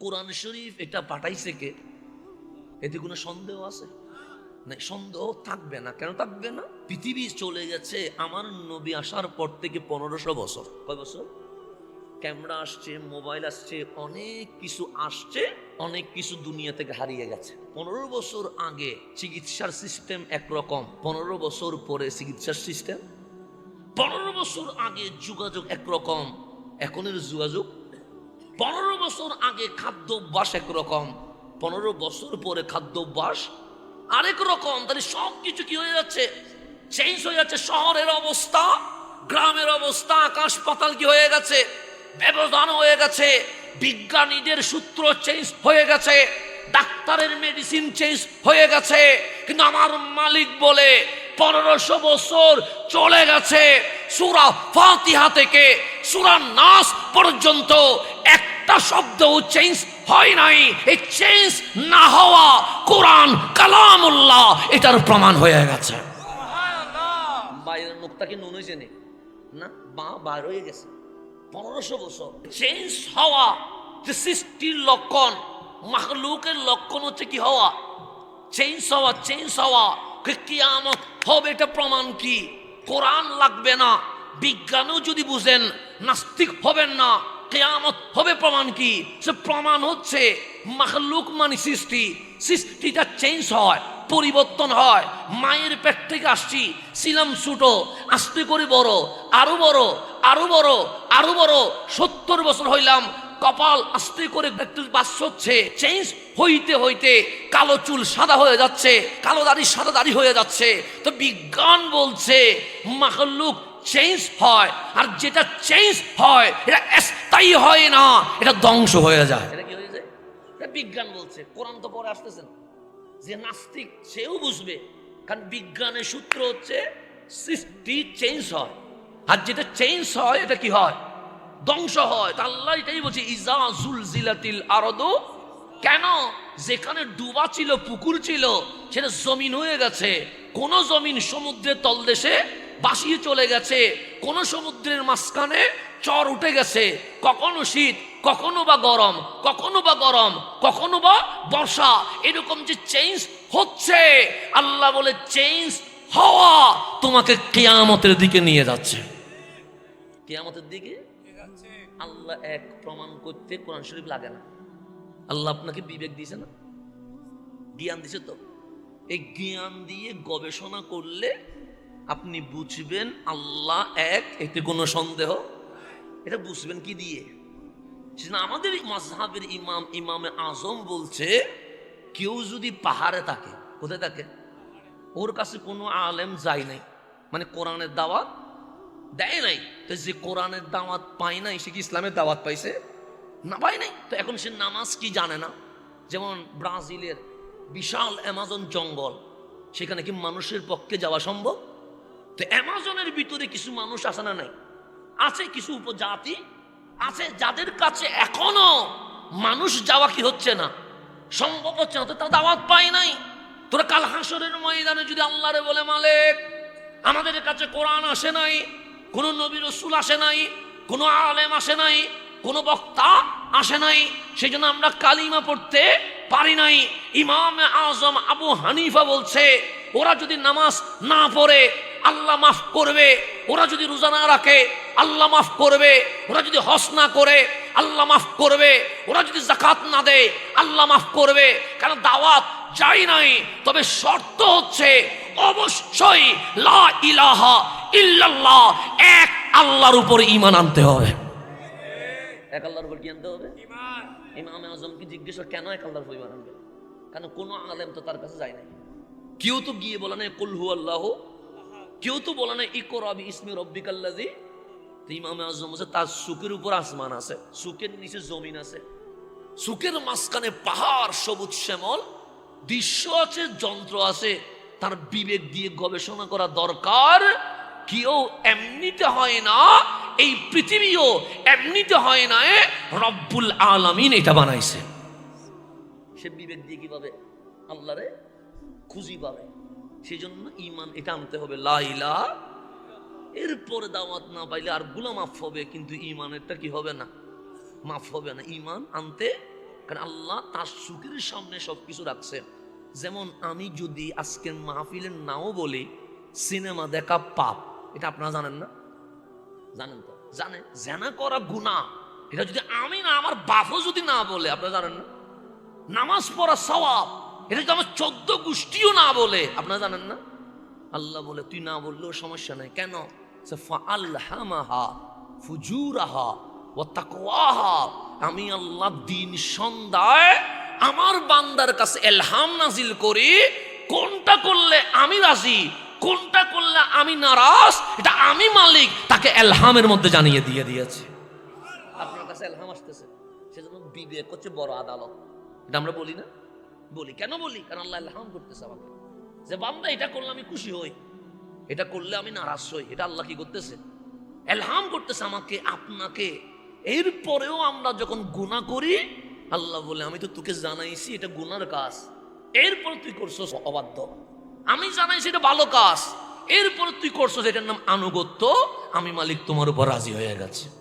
কোরআন শরীফ এটা পাঠাইছে কে? এতে কোনো সন্দেহ আছে? না সন্দেহ থাকবে না। কেন থাকবে না? পৃথিবী চলে গেছে আমার নবী আসার পর থেকে পনেরোশো বছর। কয় বছর? ক্যামেরা আসছে, মোবাইল আসছে, অনেক কিছু আসছে, অনেক কিছু দুনিয়া থেকে হারিয়ে গেছে। পনেরো বছর আগে চিকিৎসার সিস্টেম একরকম, পনেরো বছর পরে চিকিৎসার সিস্টেম। পনেরো বছর আগে যোগাযোগ একরকম, এখনের যোগাযোগ পনেরো বছর আগে খাদ্যাভ্যাস একরকম, পনেরো বছর পরে খাদ্যাভ্যাস আরেক রকম। তাহলে সব কিছু কি হয়ে যাচ্ছে? চেঞ্জ হয়ে যাচ্ছে। শহরের অবস্থা, গ্রামের অবস্থা, আকাশ পাতাল কি হয়ে গেছে? ব্যবধান হয়ে গেছে। বিজ্ঞানীদের সূত্র চেঞ্জ হয়ে গেছে। ডাক্তারের মেডিসিন চেঞ্জ হয়ে গেছে। কিন্তু আমার মালিক বলে, পনেরোশো বছর চলে গেছে। সুরা ফাতিহা থেকে, সুরা নাস পর্যন্ত একটা শব্দ চেঞ্জ হয় নাই। এই চেঞ্জ না হওয়া কোরআন কালামুল্লাহ এটার প্রমাণ হয়ে গেছে। বাইরের মুখটা কি নুন হয়েছে না? বা বার হয়ে গেছে। পনেরোশো বছর। চেঞ্জ হওয়া যে সৃষ্টির লক্ষণ মাহলুকের লক্ষণ হচ্ছে কি হওয়া? চেঞ্জ হওয়া চেঞ্জ হওয়া কে কিয়ামত হবে এটা প্রমাণ কি? কোরআন লাগবে না। বিজ্ঞানও যদি বুঝেন নাস্তিক হবেন না। কেয়ামত হবে প্রমাণ কি? সে প্রমাণ হচ্ছে মাহলুক মানে সৃষ্টি। সৃষ্টিটা চেঞ্জ হয়, পরিবর্তন হয়। মায়ের পেট থেকে আসছি, ছিলাম ছোটো, আস্তে করে বড়, আরও বড় আরও বড় আরও বড়। সত্তর বছর হইলাম, কপাল আস্তে করে একটু বাস হচ্ছে চেঞ্জ হইতে হইতে কালো চুল সাদা হয়ে যাচ্ছে, কালো দাড়ি সাদা দাড়ি হয়ে যাচ্ছে। তো বিজ্ঞান বলছে মাহলুক চেঞ্জ হয়, আর যেটা চেঞ্জ হয়, এটা স্থায়ী হয় না, এটা ধ্বংস হয়ে যায়। এটা কি হয়ে যায় এটা বিজ্ঞান বলছে, কোরআন তো পরে আসতেছেন যে নাস্তিক, সেও বুঝবে, কারণ বিজ্ঞানের সূত্র হচ্ছে সৃষ্টি চেঞ্জ হয়। আর যেটা চেঞ্জ হয়, এটা কি হয়? ধ্বংস হয়। তা আল্লাহ এটাই বলছে, ইজা জুলজিলাতিল আরদু। কেন? যেখানে ডুবা ছিল, পুকুর ছিল, সেটা জমিন হয়ে গেছে। কোন জমিন সমুদ্রের তলদেশে বাসিয়ে চলে গেছে। কোন সমুদ্রের মাঝখানে চর উঠে গেছে। কখনো শীত, কখনো বা গরম, কখনো বা গরম, কখনো বা বর্ষা। এরকম যে চেঞ্জ হচ্ছে, আল্লাহ বলে চেঞ্জ হওয়া তোমাকে কেয়ামতের দিকে নিয়ে যাচ্ছে। কেয়ামতের দিকে? আল্লাহ এক প্রমাণ করতে কোরআন শরীফ লাগে না। আল্লাহ আপনাকে বিবেক দিয়েছে না? জ্ঞান দিছে তো? এই জ্ঞান দিয়ে গবেষণা করলে আপনি বুঝবেন আল্লাহ এক, এতে কোনো সন্দেহ? এটা বুঝবেন কি দিয়ে? আমাদের মাঝহাবের ইমাম, ইমামে আজম বলছে, কেউ যদি পাহাড়ে থাকে, কোথায় থাকে? ওর কাছে কোনো আলেম যায় নাই। মানে কোরআনের দাওয়াত দেয় নাই। তো যে কোরআনের দাওয়াত পায় নাই, সে কি ইসলামের দাওয়াত পাইছে? না, পায় নাই। তো এখন সে নামাজ কি জানে না? যেমন ব্রাজিলের বিশাল অ্যামাজন জঙ্গল, সেখানে কি মানুষের পক্ষে যাওয়া সম্ভব? তো অ্যামাজনের ভিতরে কিছু মানুষ আছে না নাই? আছে কিছু উপজাতি, আছে যাদের কাছে এখনও মানুষ যাওয়া কি হচ্ছে না? সম্ভব হচ্ছে না, তো তারা দাওয়াত পায় নাই। তোরা কাল হাসরের ময়দানে যদি আল্লাহরে বলে, মালিক, আমাদের কাছে কোরআন আসে নাই, কোন নবী রসুল আসে নাই, কোনো আলেম আসে নাই, কোনো বক্তা আসে নাই সেই জন্য আমরা কালিমা পড়তে পারি নাই। ইমাম আজম আবু হানিফা বলছে, ওরা যদি নামাজ না পড়ে আল্লাহ মাফ করবে, ওরা যদি রোজা না রাখে, আল্লাহ মাফ করবে, ওরা যদি হস না করে, আল্লাহ মাফ করবে, ওরা যদি জাকাত না দেয়, আল্লাহ মাফ করবে। কারণ দাওয়াত যাই নাই, তবে শর্ত হচ্ছে অবশ্যই লা ইলাহা ইল্লাল্লাহ, এক আল্লাহর উপর ঈমান আনতে হবে। এক আল্লাহর উপর কি আনতে হবে? ইমাম আজমকে জিজ্ঞেস কেন এক আল্লাহর উপর ঈমান আনবে? কারণ কোনো আলেম তো তার কাছে যায় নাই। কেউ তো গিয়ে বলে না কুল হু আল্লাহ কেউ তো বলে না ইকরাবি ইসমি রব্বিকাল্লাজি ইমাম আজম বলছে, তার সুখের উপর আসমান আছে, সুখের নিচে জমিন আছে। সুখের মাঝখানে পাহাড়, সবুজ শ্যামল, দৃশ্য আছে, যন্ত্র আছে। তার বিবেক দিয়ে গবেষণা করা দরকার। কেউ এমনিতে হয় না, এই পৃথিবীও এমনিতে হয় না রব্বুল আলামিন এটা বানাইছে। সে বিবেক দিয়ে কীভাবে আল্লাহরে খুঁজি পাবে? সেই জন্য ইমান এটা আনতে হবে লাইলা এরপরে দাওয়াত না পাইলে আরগুলা মাফ হবে, কিন্তু ইমানেরটা কি হবে না? মাফ হবে না ইমান আনতে কারণ আল্লাহ তার সুখের সামনে সবকিছু রাখছে। যেমন আমি যদি আজকের মাহফিলের নাও বলি, সিনেমা দেখা পাপ, এটা আপনারা জানেন না? জানেন তো? জানেন জেনা করা গুণা এটা যদি আমি না, আমার বাপও যদি না বলে, আপনারা জানেন না? নামাজ পড়া সওয়াব এটা যদি আমার চোদ্দ গোষ্ঠীও না বলে। আপনারা জানেন না? আল্লাহ বলে, তুই না বললেও সমস্যা নাই। কেন? আমি আল্লাহ দিন সন্ধ্যায় আমার বান্দার কাছে এলহাম নাজিল করি। কোনটা করলে আমি রাজি, কোনটা করলে আমি নারাজ, এটা আমি মালিক, তাকে এলহামের মধ্যে জানিয়ে দিয়ে দিয়েছে। আপনার কাছে এলহাম আসতেছে, সেজন্য বিবেক হচ্ছে বড় আদালত। এটা আমরা বলি না? বলি। কেন বলি? কারণ আল্লাহ এলহাম করতেছে আমাকে। যে বান্দা এটা করলে আমি খুশি হই, এটা করলে আমি নারাজ হই, এটা আল্লাহ কি করতেছে? এলহাম করতেছে আমাকে, আপনাকে। এরপরেও আমরা যখন গুনাহ করি, আল্লাহ বলে, আমি তো তোকে জানাইছি, এটা গুনার কাজ। এরপর তুই করছ অবাধ্য। আমি জানাইছি এটা ভালো কাজ। এরপর তুই করছ এটার নাম আনুগত্য। আমি মালিক তোমার উপর রাজি হয়ে গেছে।